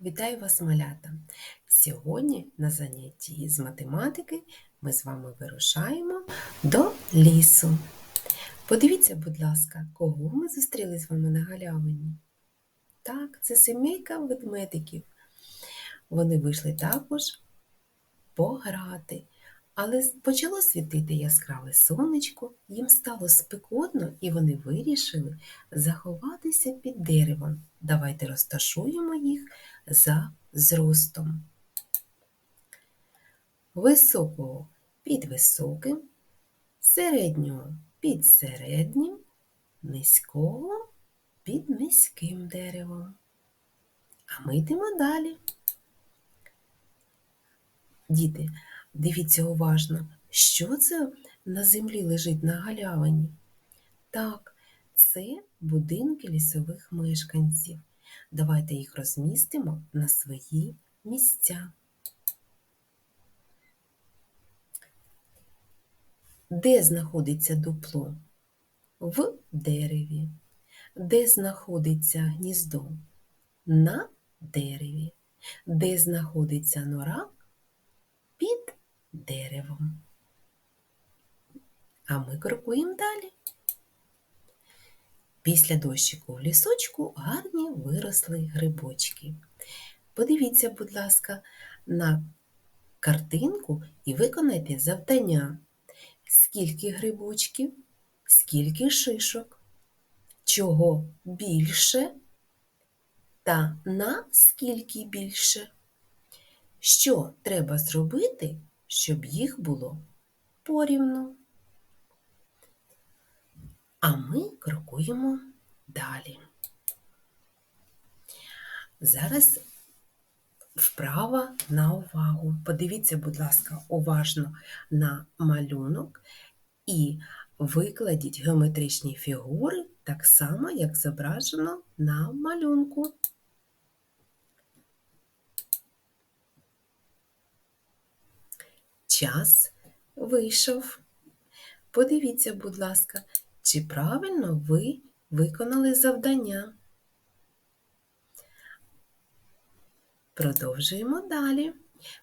Вітаю вас, малята! Сьогодні на занятті з математики ми з вами вирушаємо до лісу. Подивіться, будь ласка, кого ми зустріли з вами на галявині? Так, це сімейка ведмедиків. Вони вийшли також пограти. Але почало світити яскраве сонечко, їм стало спекотно, і вони вирішили заховатися під деревом. Давайте розташуємо їх за зростом. Високого під високим, середнього під середнім, низького під низьким деревом. А ми йдемо далі. Діти, Дивіться уважно, що це на землі лежить на галявині? Так, це будинки лісових мешканців. Давайте їх розмістимо на свої місця. Де знаходиться дупло? В дереві. Де знаходиться гніздо? На дереві. Де знаходиться нора? Під деревом. А ми крокуємо далі. Після дощику в лісочку гарні виросли грибочки. Подивіться, будь ласка, на картинку і виконайте завдання. Скільки грибочків, скільки шишок, чого більше та на скільки більше. Що треба зробити, щоб їх було порівну? А ми крокуємо далі. Зараз вправа на увагу. Подивіться, будь ласка, уважно на малюнок і викладіть геометричні фігури так само, як зображено на малюнку. Час вийшов. Подивіться, будь ласка, чи правильно ви виконали завдання. Продовжуємо далі.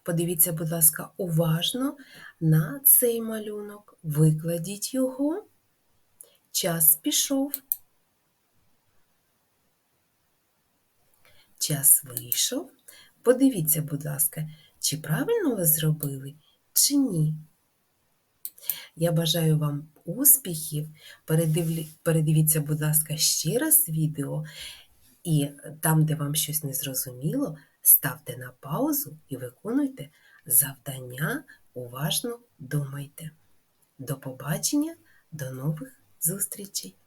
Подивіться, будь ласка, уважно на цей малюнок. Викладіть його. Час пішов. Час вийшов. Подивіться, будь ласка, чи правильно ви зробили, чи ні. Я бажаю вам успіхів. Передивіться, будь ласка, ще раз відео, і там, де вам щось не зрозуміло, ставте на паузу і виконуйте завдання, уважно думайте. До побачення, до нових зустрічей!